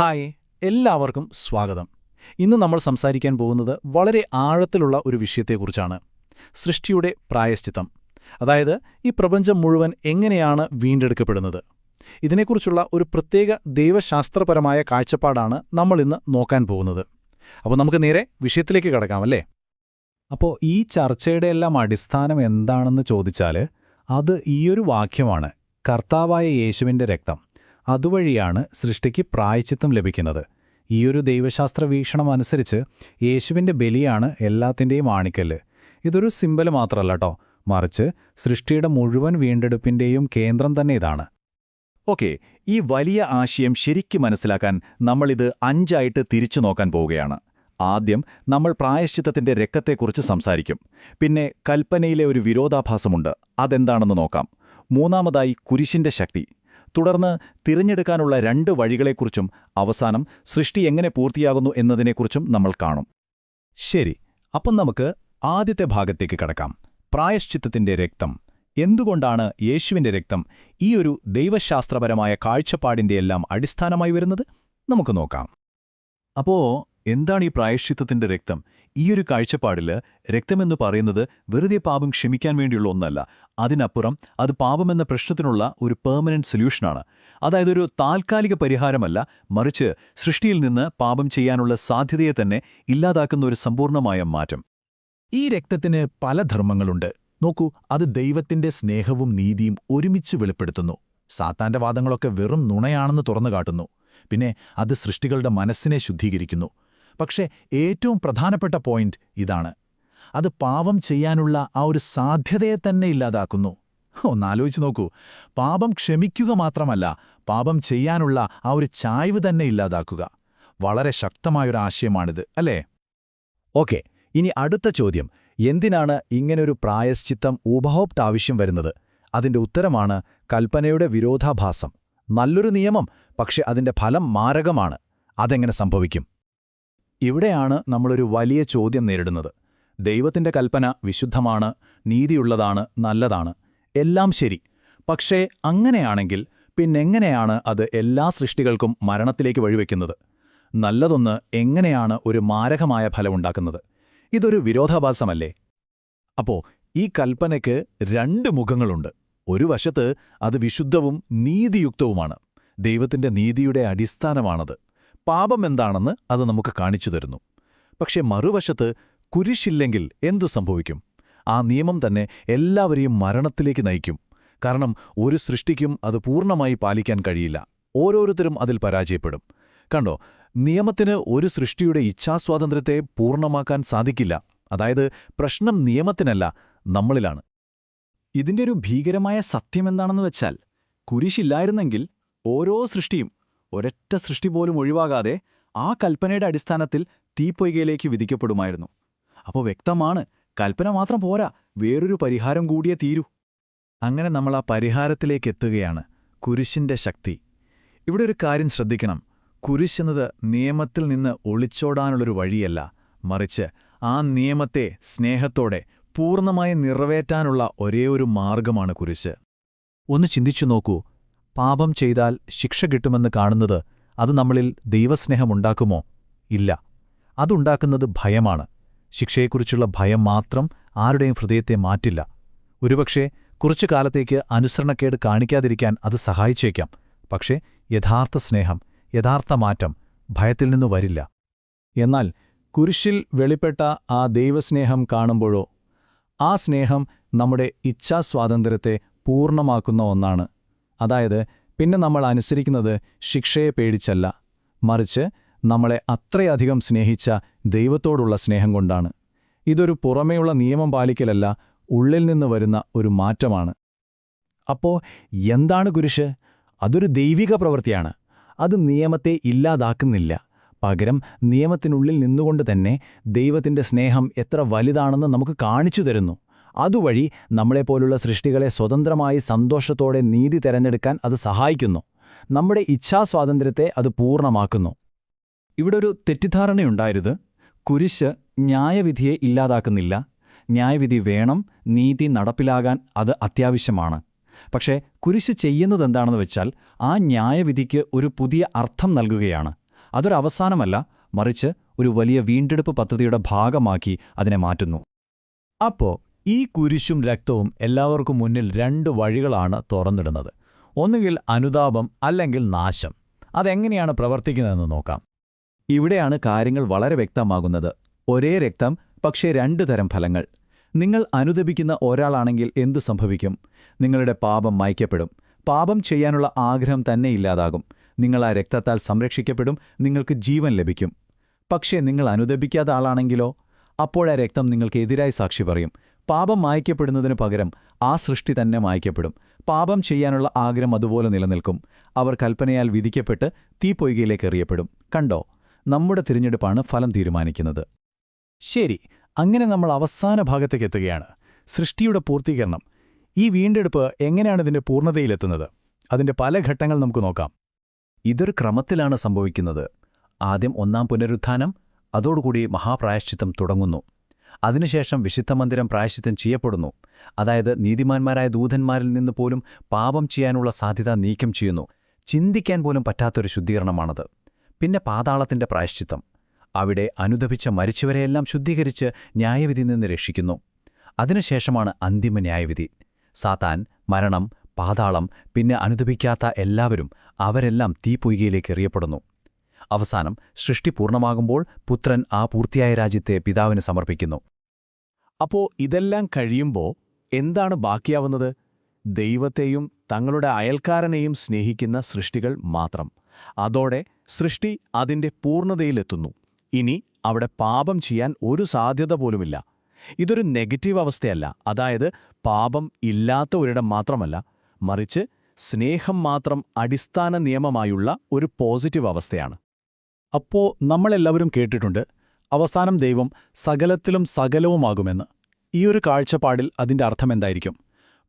Hi എല്ലാവർക്കും സ്വാഗതം. ഇന്ന് നമ്മൾ സംസാരിക്കാൻ പോകുന്നത് വളരെ ആഴത്തിലുള്ള ഒരു വിഷയത്തെക്കുറിച്ചാണ്. സൃഷ്ടിയുടെ പ്രായശ്ചിത്തം. അതായത് ഈ പ്രപഞ്ചം മുഴുവൻ എങ്ങനെയാണ് വീണ്ടെടുക്കപ്പെടുന്നത്? ഇതിനെക്കുറിച്ചുള്ള ഒരു പ്രത്യേക ദൈവശാസ്ത്രപരമായ കാഴ്ചപ്പാടാണ് നമ്മൾ ഇന്ന് നോക്കാൻ പോകുന്നത്. അപ്പോൾ നമുക്ക് നേരെ വിഷയത്തിലേക്ക് കടക്കാം അല്ലേ? അപ്പോൾ ഈ ചർച്ചയുടെ എല്ലാം അടിസ്ഥാനം എന്താണെന്ന് ചോദിച്ചാൽ അത് ഈയൊരു വാക്യമാണ്. കർത്താവായ യേശുവിന്റെ രക്തം. അതുവഴിയാണ് സൃഷ്ടിക്ക് പ്രായച്ചിത്തം ലഭിക്കുന്നത്. ഈയൊരു ദൈവശാസ്ത്ര വീക്ഷണം അനുസരിച്ച് യേശുവിന്റെ ബലിയാണ് എല്ലാത്തിന്റെയും ആണിക്കല്ല്. ഇതൊരു സിമ്പൽ മാത്രമല്ല കേട്ടോ മറിച്ച് സൃഷ്ടിയുടെ മുഴുവൻ വീണ്ടെടുപ്പിന്റെയും കേന്ദ്രം തന്നെ ഇതാണ്. ഓക്കെ ഈ വലിയ ആശയം ശരിക്കു മനസ്സിലാക്കാൻ നമ്മളിത് അഞ്ചായിട്ട് തിരിച്ചു നോക്കാൻ പോവുകയാണ്. ആദ്യം നമ്മൾ പ്രായശ്ചിത്തത്തിന്റെ രക്തത്തെക്കുറിച്ച് സംസാരിക്കും. പിന്നെ കൽപ്പനയിലെ ഒരു വിരോധാഭാസമുണ്ട്. അതെന്താണെന്ന് നോക്കാം. മൂന്നാമതായി കുരിശിന്റെ ശക്തി. തുടർന്ന് തിരഞ്ഞെടുക്കാനുള്ള രണ്ട് വഴികളെക്കുറിച്ചും അവസാനം സൃഷ്ടി എങ്ങനെ പൂർത്തിയാകുന്നു എന്നതിനെക്കുറിച്ചും നമ്മൾ കാണും. ശരി അപ്പം നമുക്ക് ആദ്യത്തെ ഭാഗത്തേക്ക് കടക്കാം. പ്രായശ്ചിത്തത്തിന്റെ രക്തം. എന്തുകൊണ്ടാണ് യേശുവിന്റെ രക്തം ഈ ഒരു ദൈവശാസ്ത്രപരമായ കാഴ്ചപ്പാടിന്റെയെല്ലാം അടിസ്ഥാനമായി വരുന്നത്? നമുക്ക് നോക്കാം. അപ്പോ എന്താണ് ഈ പ്രായശ്ചിത്തത്തിന്റെ രക്തം? ഈയൊരു കാഴ്ചപ്പാടിൽ രക്തമെന്ന് പറയുന്നത് വെറുതെ പാപം ക്ഷമിക്കാൻ വേണ്ടിയുള്ള ഒന്നല്ല. അതിനപ്പുറം അത് പാപമെന്ന പ്രശ്നത്തിനുള്ള ഒരു പെർമനന്റ് സൊല്യൂഷനാണ് അതായത് ഒരു താൽക്കാലിക പരിഹാരമല്ല മറിച്ച് സൃഷ്ടിയിൽ നിന്ന് പാപം ചെയ്യാനുള്ള സാധ്യതയെ തന്നെ ഇല്ലാതാക്കുന്ന ഒരു സമ്പൂർണമായ മാറ്റം. ഈ രക്തത്തിന് പല ധർമ്മങ്ങളുണ്ട്. നോക്കൂ അത് ദൈവത്തിന്റെ സ്നേഹവും നീതിയും ഒരുമിച്ച് വെളിപ്പെടുത്തുന്നു. സാത്താന്റെ വാദങ്ങളൊക്കെ വെറും നുണയാണെന്ന് തുറന്നു കാട്ടുന്നു. പിന്നെ അത് സൃഷ്ടികളുടെ മനസ്സിനെ ശുദ്ധീകരിക്കുന്നു. പക്ഷേ ഏറ്റവും പ്രധാനപ്പെട്ട പോയിന്റ് ഇതാണ്. അത് പാപം ചെയ്യാനുള്ള ആ ഒരു സാധ്യതയെ തന്നെ ഇല്ലാതാക്കുന്നു. ഒന്നാലോചിച്ച് നോക്കൂ. പാപം ക്ഷമിക്കുക മാത്രമല്ല പാപം ചെയ്യാനുള്ള ആ ഒരു ചായ്വ് തന്നെ ഇല്ലാതാക്കുക. വളരെ ശക്തമായൊരു ആശയമാണിത് അല്ലേ? ഓക്കെ ഇനി അടുത്ത ചോദ്യം. എന്തിനാണ് ഇങ്ങനൊരു പ്രായശ്ചിത്തം ഉപഭോക്ത ആവശ്യം വരുന്നത്? അതിന്റെ ഉത്തരമാണ് കൽപ്പനയുടെ വിരോധാഭാസം. നല്ലൊരു നിയമം പക്ഷെ അതിന്റെ ഫലം മാരകമാണ്. അതെങ്ങനെ സംഭവിക്കും? ഇവിടെയാണ് നമ്മളൊരു വലിയ ചോദ്യം നേരിടുന്നത്. ദൈവത്തിന്റെ കൽപ്പന വിശുദ്ധമാണ് നീതിയുള്ളതാണ് നല്ലതാണ്. എല്ലാം ശരി. പക്ഷേ അങ്ങനെയാണെങ്കിൽ പിന്നെങ്ങനെയാണ് അത് എല്ലാ സൃഷ്ടികൾക്കും മരണത്തിലേക്ക് വഴിവെക്കുന്നത്? നല്ലതൊന്ന് എങ്ങനെയാണ് ഒരു മാരകമായ ഫലമുണ്ടാക്കുന്നത് ഇതൊരു വിരോധാഭാസമല്ലേ? അപ്പോ ഈ കൽപ്പനയ്ക്ക് രണ്ട് മുഖങ്ങളുണ്ട്. ഒരു വശത്ത് അത് വിശുദ്ധവും നീതിയുക്തവുമാണ്. ദൈവത്തിന്റെ നീതിയുടെ അടിസ്ഥാനമാണത്. പാപം എന്താണെന്ന് അത് നമുക്ക് കാണിച്ചു തരുന്നു. പക്ഷെ മറുവശത്ത് കുരിശില്ലെങ്കിൽ എന്തു സംഭവിക്കും? ആ നിയമം തന്നെ എല്ലാവരെയും മരണത്തിലേക്ക് നയിക്കും. കാരണം ഒരു സൃഷ്ടിക്കും അത് പൂർണമായി പാലിക്കാൻ കഴിയില്ല. ഓരോരുത്തരും അതിൽ പരാജയപ്പെടും. കണ്ടോ നിയമത്തിന് ഒരു സൃഷ്ടിയുടെ ഇച്ഛാസ്വാതന്ത്ര്യത്തെ പൂർണമാക്കാൻ സാധിക്കില്ല. അതായത് പ്രശ്നം നിയമത്തിനല്ല നമ്മളിലാണ്. ഇതിന്റെ ഒരു ഭീകരമായ സത്യമെന്താണെന്ന് വെച്ചാൽ കുരിശില്ലായിരുന്നെങ്കിൽ ഓരോ സൃഷ്ടിയും ഒരൊറ്റ സൃഷ്ടി പോലും ഒഴിവാകാതെ ആ കൽപ്പനയുടെ അടിസ്ഥാനത്തിൽ തീപ്പൊയ്കയിലേക്ക് വിധിക്കപ്പെടുമായിരുന്നു. അപ്പോൾ വ്യക്തമാണ് കൽപ്പന മാത്രം പോരാ വേറൊരു പരിഹാരം കൂടിയേ തീരൂ. അങ്ങനെ നമ്മൾ ആ പരിഹാരത്തിലേക്ക് എത്തുകയാണ് കുരിശിന്റെ ശക്തി. ഇവിടെ ഒരു കാര്യം ശ്രദ്ധിക്കണം കുരിശെന്നത് നിയമത്തിൽ നിന്ന് ഒളിച്ചോടാനുള്ളൊരു വഴിയല്ല മറിച്ച് ആ നിയമത്തെ സ്നേഹത്തോടെ പൂർണമായി നിറവേറ്റാനുള്ള ഒരേയൊരു മാർഗമാണ് കുരിശ്. ഒന്ന് ചിന്തിച്ചു നോക്കൂ പാപം ചെയ്താൽ ശിക്ഷ കിട്ടുമെന്ന് കാണുന്നത് അത് നമ്മളിൽ ദൈവസ്നേഹമുണ്ടാക്കുമോ ഇല്ല. അതുണ്ടാക്കുന്നത് ഭയമാണ്. ശിക്ഷയെക്കുറിച്ചുള്ള ഭയം മാത്രം ആരുടെയും ഹൃദയത്തെ മാറ്റില്ല. ഒരുപക്ഷേ കുറച്ചു കാലത്തേക്ക് അനുസരണക്കേട് കാണിക്കാതിരിക്കാൻ അത് സഹായിച്ചേക്കാം. പക്ഷേ യഥാർത്ഥ സ്നേഹം യഥാർത്ഥ മാറ്റം ഭയത്തിൽ നിന്ന് വരില്ല. എന്നാൽ കുരിശിൽ വെളിപ്പെട്ട ആ ദൈവസ്നേഹം കാണുമ്പോഴോ ആ സ്നേഹം നമ്മുടെ ഇച്ഛാസ്വാതന്ത്ര്യത്തെ പൂർണമാക്കുന്ന ഒന്നാണ്. അതായത് പിന്നെ നമ്മൾ അനുസരിക്കുന്നത് ശിക്ഷയെ പേടിച്ചല്ല മറിച്ച് നമ്മളെ അത്രയധികം സ്നേഹിച്ച ദൈവത്തോടുള്ള സ്നേഹം കൊണ്ടാണ്. ഇതൊരു പുറമേയുള്ള നിയമം പാലിക്കലല്ല ഉള്ളിൽ നിന്ന് വരുന്ന ഒരു മാറ്റമാണ്. അപ്പോ എന്താണ് കുരിശ്? അതൊരു ദൈവിക പ്രവൃത്തിയാണ്. അത് നിയമത്തെ ഇല്ലാതാക്കുന്നില്ല. പകരം നിയമത്തിനുള്ളിൽ നിന്നുകൊണ്ട് തന്നെ ദൈവത്തിന്റെ സ്നേഹം എത്ര വലുതാണെന്ന് നമുക്ക് കാണിച്ചു തരുന്നു. അതുവഴി നമ്മളെപ്പോലുള്ള സൃഷ്ടികളെ സ്വതന്ത്രമായി സന്തോഷത്തോടെ നീതി തെരഞ്ഞെടുക്കാൻ അത് സഹായിക്കുന്നു. നമ്മുടെ ഇച്ഛാസ്വാതന്ത്ര്യത്തെ അത് പൂർണമാക്കുന്നു. ഇവിടെ ഒരു തെറ്റിദ്ധാരണയുണ്ടായത് കുരിശ് ന്യായവിധിയെ ഇല്ലാതാക്കുന്നില്ല. ന്യായവിധി വേണം നീതി നടപ്പിലാകാൻ അത് അത്യാവശ്യമാണ്. പക്ഷേ കുരിശ് ചെയ്യുന്നതെന്താണെന്ന് വെച്ചാൽ ആ ന്യായവിധിക്ക് ഒരു പുതിയ അർത്ഥം നൽകുകയാണ്. അതൊരവസാനമല്ല മറിച്ച് ഒരു വലിയ വീണ്ടെടുപ്പ് പദ്ധതിയുടെ ഭാഗമാക്കി അതിനെ മാറ്റുന്നു. അപ്പോ ഈ കുരിശും രക്തവും എല്ലാവർക്കും മുന്നിൽ രണ്ട് വഴികളാണ് തുറന്നിടുന്നത്. ഒന്നുകിൽ അനുതാപം അല്ലെങ്കിൽ നാശം. അതെങ്ങനെയാണ് പ്രവർത്തിക്കുന്നതെന്ന് നോക്കാം. ഇവിടെയാണ് കാര്യങ്ങൾ വളരെ വ്യക്തമാകുന്നത്. ഒരേ രക്തം പക്ഷേ രണ്ടു തരം ഫലങ്ങൾ. നിങ്ങൾ അനുദപിക്കുന്ന ഒരാളാണെങ്കിൽ എന്തു സംഭവിക്കും? നിങ്ങളുടെ പാപം മായ്ക്കപ്പെടും. പാപം ചെയ്യാനുള്ള ആഗ്രഹം തന്നെ ഇല്ലാതാകും. നിങ്ങൾ ആ രക്തത്താൽ സംരക്ഷിക്കപ്പെടും. നിങ്ങൾക്ക് ജീവൻ ലഭിക്കും. പക്ഷേ നിങ്ങൾ അനുദപിക്കാത്ത ആളാണെങ്കിലോ? അപ്പോഴാ രക്തം നിങ്ങൾക്ക് എതിരായി സാക്ഷി പറയും. പാപം മായ്ക്കപ്പെടുന്നതിനു പകരം ആ സൃഷ്ടി തന്നെ മായ്ക്കപ്പെടും. പാപം ചെയ്യാനുള്ള ആഗ്രഹം അതുപോലെ നിലനിൽക്കും. അവർ കൽപ്പനയാൽ വിധിക്കപ്പെട്ട് തീപ്പൊയ്കയിലേക്ക് എറിയപ്പെടും. കണ്ടോ? നമ്മുടെ തിരഞ്ഞെടുപ്പാണ് ഫലം തീരുമാനിക്കുന്നത്. ശരി അങ്ങനെ നമ്മൾ അവസാന ഭാഗത്തേക്ക് എത്തുകയാണ്. സൃഷ്ടിയുടെ പൂർത്തീകരണം. ഈ വീണ്ടെടുപ്പ് എങ്ങനെയാണ് ഇതിന്റെ പൂർണതയിലെത്തുന്നത്? അതിന്റെ പല ഘട്ടങ്ങൾ നമുക്ക് നോക്കാം. ഇതൊരു ക്രമത്തിലാണ് സംഭവിക്കുന്നത്. ആദ്യം ഒന്നാം പുനരുത്ഥാനം അതോടുകൂടി മഹാപ്രായശ്ചിത്തം തുടങ്ങുന്നു. അതിനുശേഷം വിശുദ്ധമന്ദിരം പ്രായശ്ചിത്തം ചെയ്യപ്പെടുന്നു. അതായത് നീതിമാന്മാരായ ദൂതന്മാരിൽ നിന്ന് പോലും പാപം ചെയ്യാനുള്ള സാധ്യത നീക്കം ചെയ്യുന്നു. ചിന്തിക്കാൻ പോലും പറ്റാത്തൊരു ശുദ്ധീകരണമാണത്. പിന്നെ പാതാളത്തിന്റെ പ്രായശ്ചിത്തം. അവിടെ അനുദപിച്ച മരിച്ചവരെയെല്ലാം ശുദ്ധീകരിച്ച് ന്യായവിധി നിന്ന് രക്ഷിക്കുന്നു. അതിനുശേഷമാണ് അന്തിമ ന്യായവിധി. സാത്താൻ മരണം പാതാളം പിന്നെ അനുദപിക്കാത്ത എല്ലാവരും അവരെല്ലാം തീപ്പൊയ്കയിലേക്ക് എറിയപ്പെടുന്നു. അവസാനം സൃഷ്ടി പൂർണമാകുമ്പോൾ പുത്രൻ ആ പൂർത്തിയായ രാജ്യത്തെ പിതാവിന് സമർപ്പിക്കുന്നു. അപ്പോ ഇതെല്ലാം കഴിയുമ്പോൾ എന്താണ് ബാക്കിയാവുന്നത്? ദൈവത്തെയും തങ്ങളുടെ അയൽക്കാരനെയും സ്നേഹിക്കുന്ന സൃഷ്ടികൾ മാത്രം. അതോടെ സൃഷ്ടി അതിന്റെ പൂർണതയിലെത്തുന്നു. ഇനി അവിടെ പാപം ചെയ്യാൻ ഒരു സാധ്യത പോലുമില്ല. ഇതൊരു നെഗറ്റീവ് അവസ്ഥയല്ല. അതായത് പാപം ഇല്ലാത്ത ഒരിടം മാത്രമല്ല മറിച്ച് സ്നേഹം മാത്രം അടിസ്ഥാന നിയമമായുള്ള ഒരു പോസിറ്റീവ് അവസ്ഥയാണ്. അപ്പോ നമ്മളെല്ലാവരും കേട്ടിട്ടുണ്ട് അവസാനം ദൈവം സകലത്തിലും സകലവുമാകുമെന്ന്. ഈയൊരു കാഴ്ചപ്പാടിൽ അതിന്റെ അർത്ഥമെന്തായിരിക്കും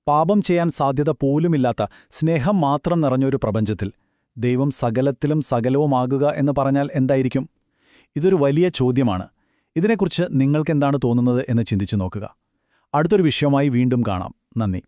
പാപം ചെയ്യാൻ സാധ്യത പോലുമില്ലാത്ത സ്നേഹം മാത്രം നിറഞ്ഞൊരു പ്രപഞ്ചത്തിൽ ദൈവം സകലത്തിലും സകലവുമാകുക എന്ന് പറഞ്ഞാൽ എന്തായിരിക്കും? ഇതൊരു വലിയ ചോദ്യമാണ്. ഇതിനെക്കുറിച്ച് നിങ്ങൾക്കെന്താണ് തോന്നുന്നത് എന്ന് ചിന്തിച്ചു നോക്കുക. അടുത്തൊരു വിഷയമായി വീണ്ടും കാണാം. നന്ദി.